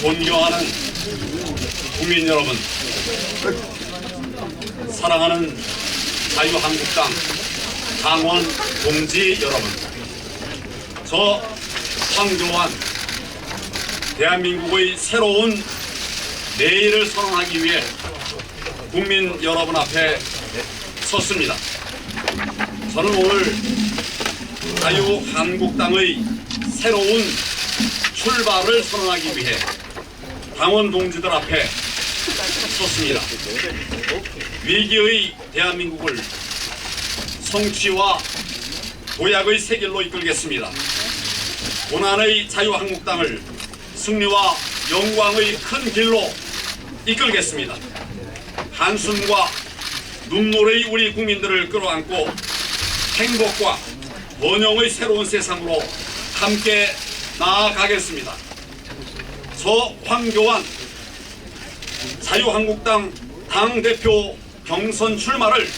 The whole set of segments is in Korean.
존경하는 국민 여러분, 사랑하는 자유한국당 당원 동지 여러분, 저 황교안 대한민국의 새로운 내일을 선언하기 위해 국민 여러분 앞에 섰습니다. 저는 오늘 자유한국당의 새로운 출발을 선언하기 위해 당원 동지들 앞에 섰습니다. 위기의 대한민국을 성취와 도약의 세길로 이끌겠습니다. 고난의 자유한국당을 승리와 영광의 큰 길로 이끌겠습니다. 한숨과 눈물의 우리 국민들을 끌어안고 행복과 번영의 새로운 세상으로 함께 나아가겠습니다. 저 황교안 자유한국당 당대표 경선 출마를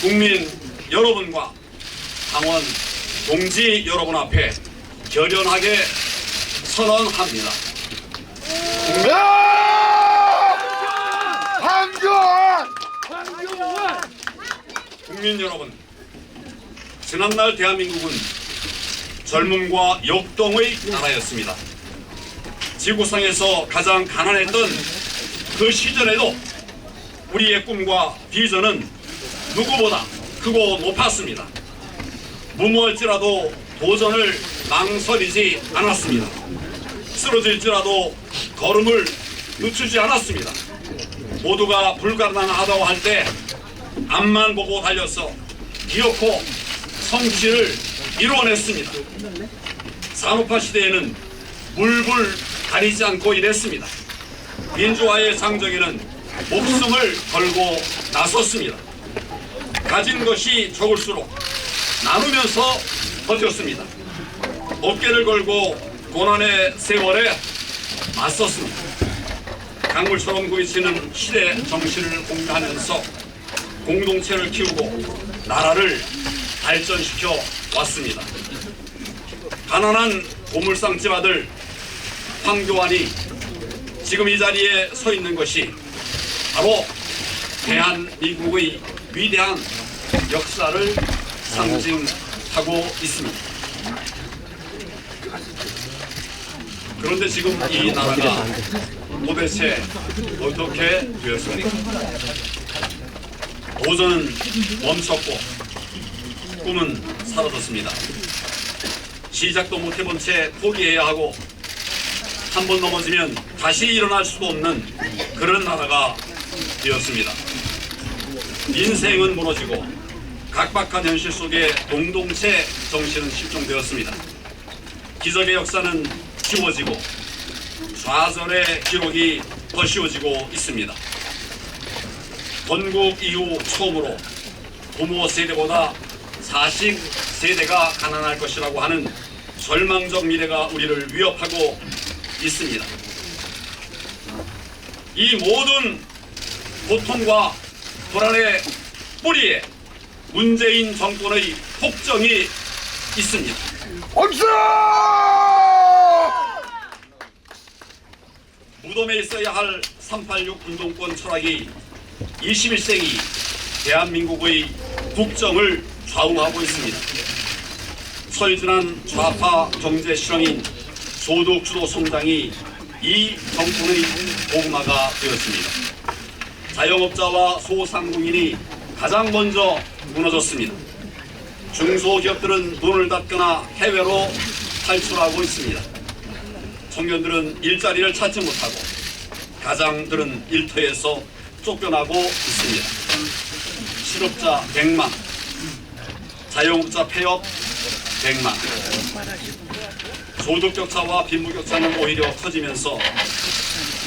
국민 여러분과 당원 동지 여러분 앞에 결연하게 선언합니다. 한교안! 국민 여러분, 지난날 대한민국은 젊음과 역동의 나라였습니다. 지구상에서 가장 가난했던 그 시절에도 우리의 꿈과 비전은 누구보다 크고 높았습니다. 무모할지라도 도전을 망설이지 않았습니다. 쓰러질지라도 걸음을 늦추지 않았습니다. 모두가 불가능하다고 할 때 앞만 보고 달려서 기어코 성취를 이루어냈습니다. 산업화 시대에는 물불 가리지 않고 일했습니다. 민주화의 상정에는 목숨을 걸고 나섰습니다. 가진 것이 적을수록 나누면서 버텼습니다. 어깨를 걸고 고난의 세월에 맞섰습니다. 강물처럼 고이치는 시대 정신을 공유하면서 공동체를 키우고 나라를 발전시켜 왔습니다. 가난한 보물상집 아들 황교안이 지금 이 자리에 서 있는 것이 바로 대한민국의 위대한 역사를 상징하고 있습니다. 그런데 지금 이 나라가 도대체 어떻게 되었습니까? 도전은 멈췄고 꿈은 사라졌습니다. 시작도 못 해본 채 포기해야 하고 한 번 넘어지면 다시 일어날 수도 없는 그런 나라가 되었습니다. 인생은 무너지고 각박한 현실 속에 공동체 정신은 실종되었습니다. 기적의 역사는 지워지고 좌절의 기록이 거시워지고 있습니다. 건국 이후 처음으로 부모 세대보다 자식 세대가 가난할 것이라고 하는 절망적 미래가 우리를 위협하고 있습니다. 이 모든 고통과 불안의 뿌리에 문재인 정권의 폭정이 있습니다. 엄수! 무덤에 있어야 할 386 운동권 철학이 21세기 대한민국의 국정을 좌우하고 있습니다. 서유준한 좌파 경제 실험인 소득주도 성장이 이 정권의 복마가 되었습니다. 자영업자와 소상공인이 가장 먼저 무너졌습니다. 중소기업들은 문을 닫거나 해외로 탈출하고 있습니다. 청년들은 일자리를 찾지 못하고 가장들은 일터에서 쫓겨나고 있습니다. 실업자 100만, 자영업자 폐업 100만, 소득 격차와 빈부격차는 오히려 커지면서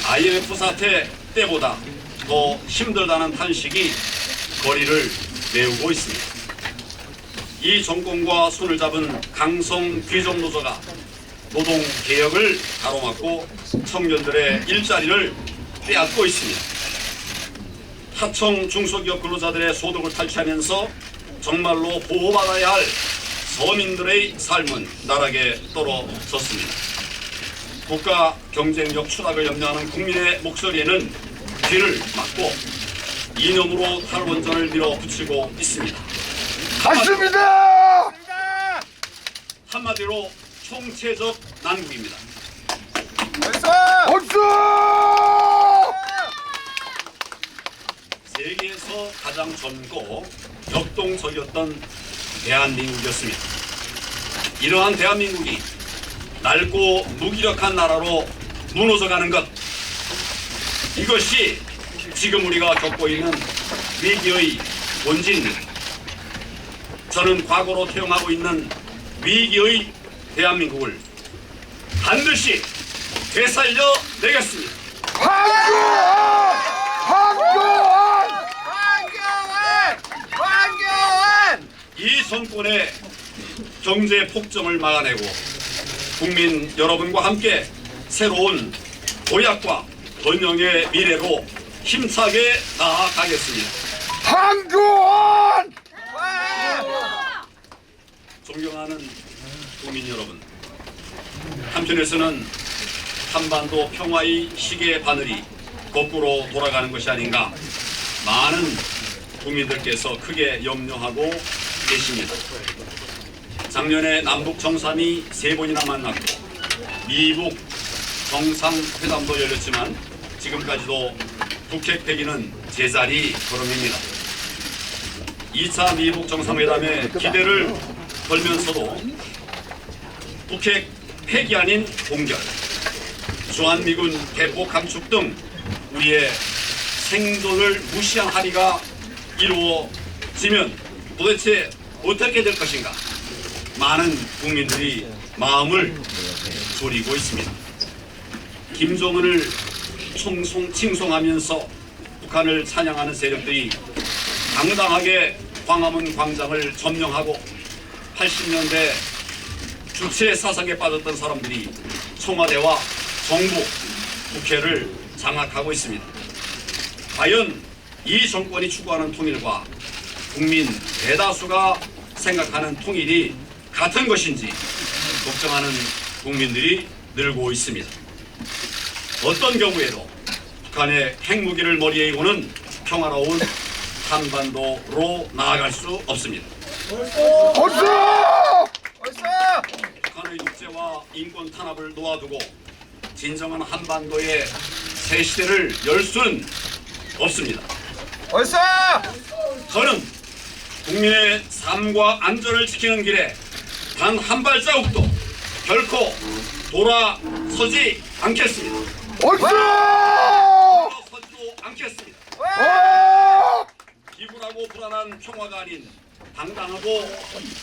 IMF 사태 때보다 더 힘들다는 탄식이 거리를 메우고 있습니다. 이 정권과 손을 잡은 강성 귀족 노조가 노동 개혁을 가로막고 청년들의 일자리를 빼앗고 있습니다. 하청 중소기업 근로자들의 소득을 탈취하면서 정말로 보호받아야 할 서민들의 삶은 나락에 떨어졌습니다. 국가 경쟁력 추락을 염려하는 국민의 목소리에는 귀를 막고 이념으로 탈원전을 밀어붙이고 있습니다. 맞습니다. 한마디로 총체적 난국입니다. 박수! 세계에서 가장 젊고 역동적이었던 대한민국이었습니다. 이러한 대한민국이 낡고 무기력한 나라로 무너져가는 것 이것이 지금 우리가 겪고 있는 위기의 원진입니다. 저는 과거로 퇴용하고 있는 위기의 대한민국을 반드시 되살려 내겠습니다. 황교안! 황교안! 황교안! 황교안! 이 정권의 경제 폭정을 막아내고 국민 여러분과 함께 새로운 도약과 번영의 미래로 힘차게 나아가겠습니다. 황교안! 존경하는 국민 여러분, 한편에서는 한반도 평화의 시계 바늘이 거꾸로 돌아가는 것이 아닌가 많은 국민들께서 크게 염려하고 계십니다. 작년에 남북 정상이 세 번이나 만났고 미북 정상회담도 열렸지만 지금까지도 북핵 폐기는 제자리 걸음입니다. 2차 미북 정상회담에 기대를 걸면서도 북핵 폐기 아닌 공격, 주한미군 대폭 감축 등 우리의 생존을 무시한 합의가 이루어지면 도대체 어떻게 될 것인가? 많은 국민들이 마음을 졸이고 있습니다. 김정은을 총송, 칭송하면서 북한을 찬양하는 세력들이 당당하게 광화문 광장을 점령하고 80년대 주체 사상에 빠졌던 사람들이 청와대와 정부, 국회를 장악하고 있습니다. 과연 이 정권이 추구하는 통일과 국민 대다수가 생각하는 통일이 같은 것인지 걱정하는 국민들이 늘고 있습니다. 어떤 경우에도 북한의 핵무기를 머리에 이고는 평화로운 한반도로 나아갈 수 없습니다. 박수! 어서! 북한의 육제와 인권 탄압을 놓아두고 진정한 한반도의 새 시대를 열 수는 없습니다. 어서! 저는 국민의 삶과 안전을 지키는 길에 단 한 발자국도 결코 돌아서지 않겠습니다. 박수! 돌아서지도 않겠습니다. 와! 기굴하고 불안한 평화가 아닌 당당하고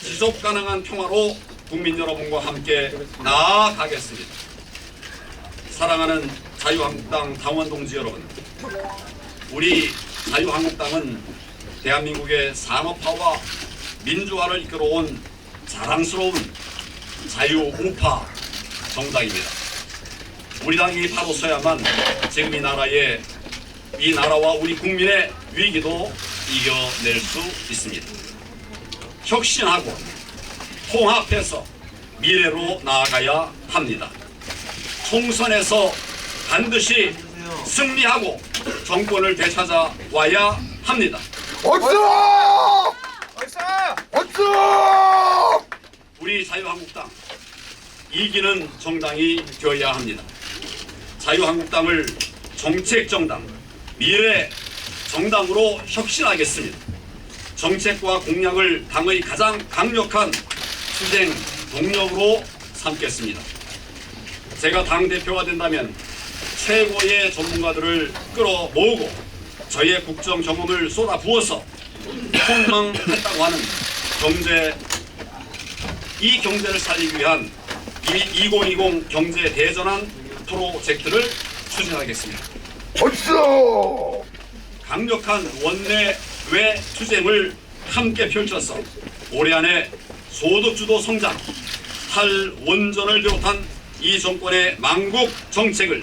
지속 가능한 평화로 국민 여러분과 함께 나아가겠습니다. 사랑하는 자유한국당 당원 동지 여러분, 우리 자유한국당은 대한민국의 산업화와 민주화를 이끌어온 자랑스러운 자유우파 정당입니다. 우리 당이 바로 서야만 지금 이 나라의 이 나라와 우리 국민의 위기도 이겨낼 수 있습니다. 혁신하고 통합해서 미래로 나아가야 합니다. 총선에서 반드시 승리하고 정권을 되찾아와야 합니다. 박수! 어서! 박수! 우리 자유한국당 이기는 정당이 되어야 합니다. 자유한국당을 정책 정당, 미래 정당으로 혁신하겠습니다. 정책과 공약을 당의 가장 강력한 투쟁 동력으로 삼겠습니다. 제가 당 대표가 된다면 최고의 전문가들을 끌어 모으고 저의 국정 경험을 쏟아 부어서 폭망했다고 하는 경제 이 경제를 살리기 위한 이2020 경제 대전환 프로젝트를 추진하겠습니다. 박수! 강력한 원내 외 투쟁을 함께 펼쳐서 올해 안에 소득주도 성장, 탈원전을 비롯한 이 정권의 망국 정책을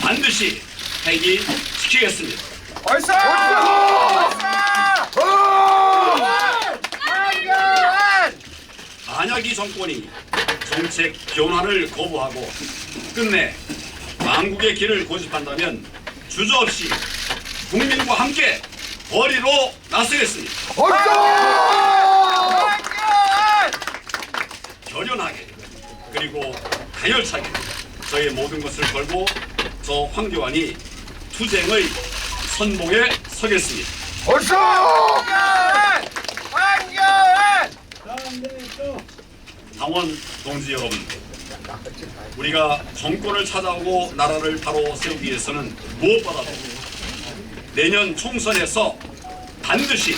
반드시 폐기시키겠습니다. 황교안! 만약 이 정권이 정책 변화를 거부하고 끝내 망국의 길을 고집한다면 주저없이 국민과 함께 거리로 나서겠습니다. 얼싸! 결연하게 그리고 가열차게 저의 모든 것을 걸고 저 황교안이 투쟁의 선봉에 서겠습니다. 황교안! 당원 동지 여러분, 우리가 정권을 찾아오고 나라를 바로 세우기 위해서는 무엇보다도 내년 총선에서 반드시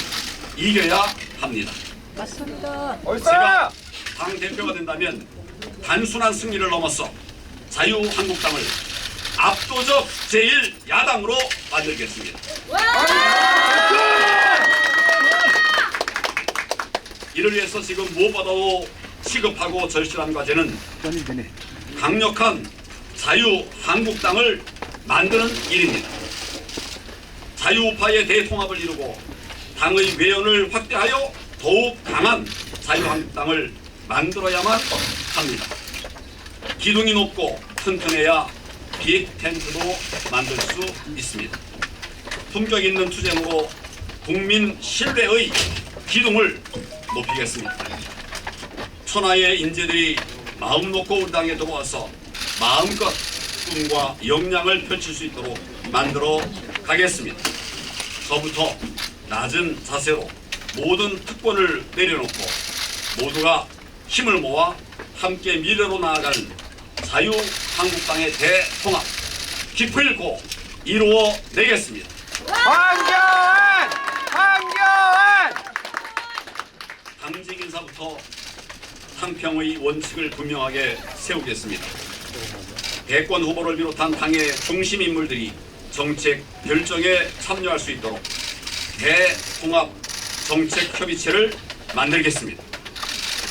이겨야 합니다. 맞습니다. 제가 당 대표가 된다면 단순한 승리를 넘어서 자유한국당을 압도적 제1야당으로 만들겠습니다. 이를 위해서 지금 무엇보다도 시급하고 절실한 과제는 강력한 자유 한국당을 만드는 일입니다. 자유우파의 대통합을 이루고 당의 외연을 확대하여 더욱 강한 자유한국당을 만들어야만 합니다. 기둥이 높고 튼튼해야 빅 텐트도 만들 수 있습니다. 품격 있는 투쟁으로 국민 신뢰의 기둥을 높이겠습니다. 천하의 인재들이 마음 놓고 우리 당에 들어와서 마음껏 꿈과 역량을 펼칠 수 있도록 만들어 가겠습니다. 저부터 낮은 자세로 모든 특권을 내려놓고 모두가 힘을 모아 함께 미래로 나아가는 자유한국당의 대통합 기필코 이루어 내겠습니다. 황교안! 황교안! 당직 인사부터 상평의 원칙을 분명하게 세우겠습니다. 대권 후보를 비롯한 당의 중심 인물들이 정책 결정에 참여할 수 있도록 대통합 정책 협의체를 만들겠습니다.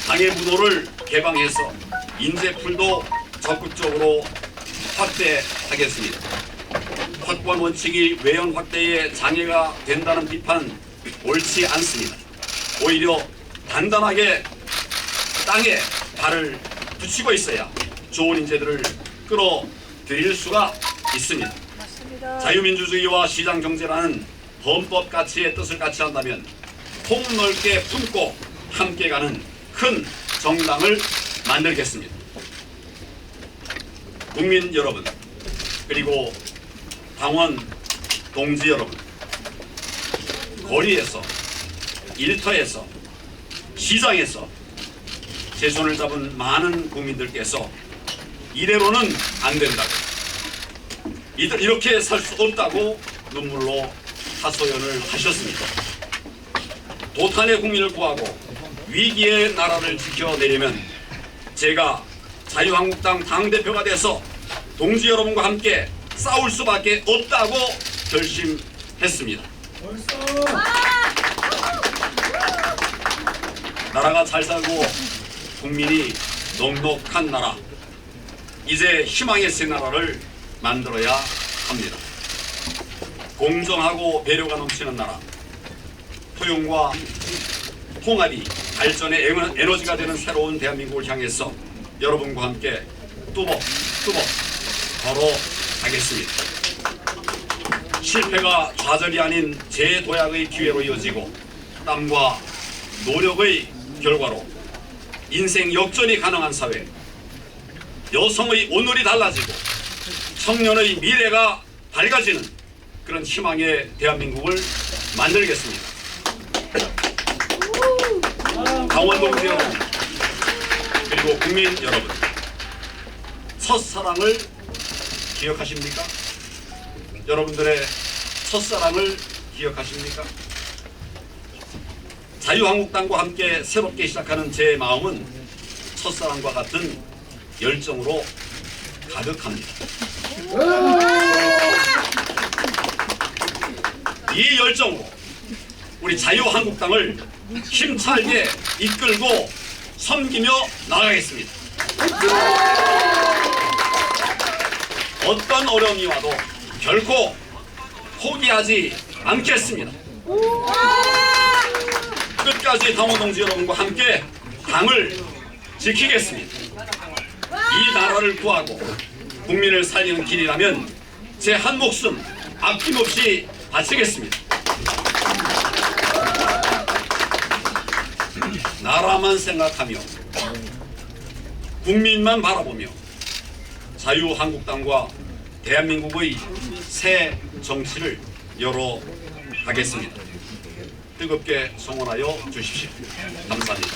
당의 무도를 개방해서 인재풀도 적극적으로 확대하겠습니다. 확보한 원칙이 외연 확대에 장애가 된다는 비판 옳지 않습니다. 오히려 단단하게 땅에 발을 붙이고 있어야 좋은 인재들을 끌어들일 수가 있습니다. 맞습니다. 자유민주주의와 시장 경제라는 헌법 가치의 뜻을 같이 한다면 폭 넓게 품고 함께 가는 큰 정당을 만들겠습니다. 국민 여러분 그리고 당원 동지 여러분 거리에서 일터에서 시장에서 제 손을 잡은 많은 국민들께서 이대로는 안 된다고 이들 이렇게 살 수 없다고 눈물로 하소연을 하셨습니다. 도탄의 국민을 구하고 위기의 나라를 지켜내려면 제가 자유한국당 당대표가 돼서 동지 여러분과 함께 싸울 수밖에 없다고 결심했습니다. 나라가 잘 살고 국민이 넉넉한 나라 이제 희망의 새 나라를 만들어야 합니다. 공정하고 배려가 넘치는 나라 포용과 통합이 발전의 에너- 에너지가 되는 새로운 대한민국을 향해서 여러분과 함께 뚜벅 뚜벅 걸어가겠습니다. 실패가 좌절이 아닌 재도약의 기회로 이어지고 땀과 노력의 결과로 인생 역전이 가능한 사회 여성의 오늘이 달라지고 청년의 미래가 밝아지는 그런 희망의 대한민국을 만들겠습니다. 강원동지 여러분 그리고 국민 여러분 첫사랑을 기억하십니까? 여러분들의 첫사랑을 기억하십니까? 자유한국당과 함께 새롭게 시작하는 제 마음은 첫사랑과 같은 열정으로 가득합니다. 이 열정으로 우리 자유한국당을 힘차게 이끌고 섬기며 나가겠습니다. 어떤 어려움이 와도 결코 포기하지 않겠습니다. 끝까지 당원 동지 여러분과 함께 당을 지키겠습니다. 이 나라를 구하고 국민을 살리는 길이라면 제 한 목숨 아낌없이 바치겠습니다. 나라만 생각하며 국민만 바라보며 자유한국당과 대한민국의 새 정치를 열어가겠습니다. 뜨겁게 성원하여 주십시오. 감사합니다.